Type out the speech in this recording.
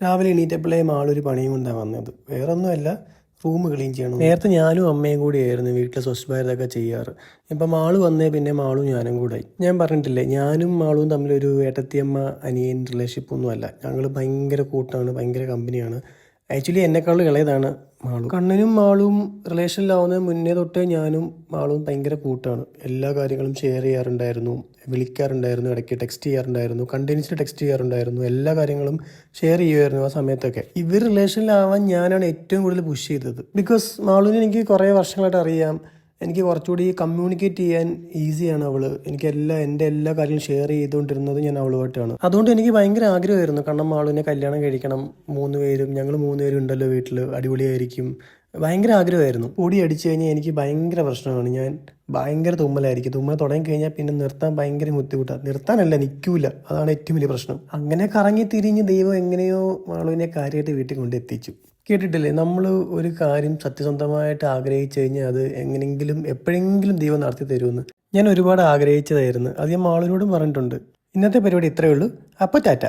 രാവിലെ എണീറ്റപ്പോഴേ മാളൊരു പണിയും കൊണ്ടാണ് വന്നത്. വേറെ ഒന്നുമല്ല റൂം ക്ലീൻ ചെയ്യണം. നേരത്തെ ഞാനും അമ്മയും കൂടി ആയിരുന്നു വീട്ടിലെ സ്വച്ഛ ഭാരതൊക്കെ ചെയ്യാറ്. ഇപ്പം മാൾ വന്നേ പിന്നെ മാളും ഞാനും കൂടെ ഞാൻ പറഞ്ഞിട്ടില്ലേ ഞാനും മാളും തമ്മിലൊരു ഏട്ടത്തിയമ്മ അനിയൻ റിലേഷൻഷിപ്പ് ഒന്നും അല്ല ഞങ്ങൾ ഭയങ്കര കൂട്ടാണ് ഭയങ്കര കമ്പനിയാണ് ആക്ച്വലി എന്നെക്കാളും ഇളയതാണ്. മാളു. കണ്ണനും മാളും റിലേഷനിലാവുന്നതിന് മുന്നേ തൊട്ടേ ഞാനും മാളും ഭയങ്കര കൂട്ടാണ്. എല്ലാ കാര്യങ്ങളും ഷെയർ ചെയ്യാറുണ്ടായിരുന്നു വിളിക്കാറുണ്ടായിരുന്നു ഇടയ്ക്ക് ടെക്സ്റ്റ് ചെയ്യാറുണ്ടായിരുന്നു കണ്ടിന്യൂസ്ലി ടെക്സ്റ്റ് ചെയ്യാറുണ്ടായിരുന്നു എല്ലാ കാര്യങ്ങളും ഷെയർ ചെയ്യുമായിരുന്നു ആ സമയത്തൊക്കെ. ഇവർ റിലേഷനിലാവാൻ ഞാനാണ് ഏറ്റവും കൂടുതൽ പുഷ് ചെയ്തത്. ബിക്കോസ് മാളുവിനെ എനിക്ക് കുറേ വർഷങ്ങളായിട്ട് അറിയാം. എനിക്ക് കുറച്ചുകൂടി കമ്മ്യൂണിക്കേറ്റ് ചെയ്യാൻ ഈസിയാണ് അവൾ. എനിക്ക് എല്ലാ എന്റെ എല്ലാ കാര്യങ്ങളും ഷെയർ ചെയ്തുകൊണ്ടിരുന്നത് ഞാൻ അവളുമായിട്ടാണ്. അതുകൊണ്ട് എനിക്ക് ഭയങ്കര ആഗ്രഹമായിരുന്നു. കാരണം മാളുവിനെ കല്യാണം കഴിക്കണം. മൂന്ന് പേരും ഞങ്ങൾ മൂന്ന് പേരും ഉണ്ടല്ലോ വീട്ടിൽ അടിപൊളിയായിരിക്കും. ഭയങ്കര ആഗ്രഹമായിരുന്നു. പൊടി അടിച്ചു കഴിഞ്ഞാൽ എനിക്ക് ഭയങ്കര പ്രശ്നമാണ്. ഞാൻ ഭയങ്കര തുമ്മലായിരിക്കും. തുമ്മൽ തുടങ്ങി കഴിഞ്ഞാൽ പിന്നെ നിർത്താൻ ഭയങ്കര ബുദ്ധിമുട്ടാണ് നിർത്താനല്ല നിൽക്കൂല അതാണ് ഏറ്റവും വലിയ പ്രശ്നം. അങ്ങനെ കറങ്ങി തിരിഞ്ഞ് ദൈവം എങ്ങനെയോ മാളുവിനെ കാര്യമായിട്ട് വീട്ടിൽ കൊണ്ടെത്തിച്ചു. കേട്ടിട്ടില്ലേ? നമ്മൾ ഒരു കാര്യം സത്യസന്ധമായിട്ട് ആഗ്രഹിച്ചു കഴിഞ്ഞാൽ അത് എങ്ങനെയെങ്കിലും എപ്പോഴെങ്കിലും ദൈവം നടത്തി തരുമെന്ന്. ഞാൻ ഒരുപാട് ആഗ്രഹിച്ചതായിരുന്നു. അത് ഞാൻ മാളിനോടും പറഞ്ഞിട്ടുണ്ട്. ഇന്നത്തെ പരിപാടി ഇത്രയേ ഉള്ളൂ. അപ്പോൾ ടാറ്റ.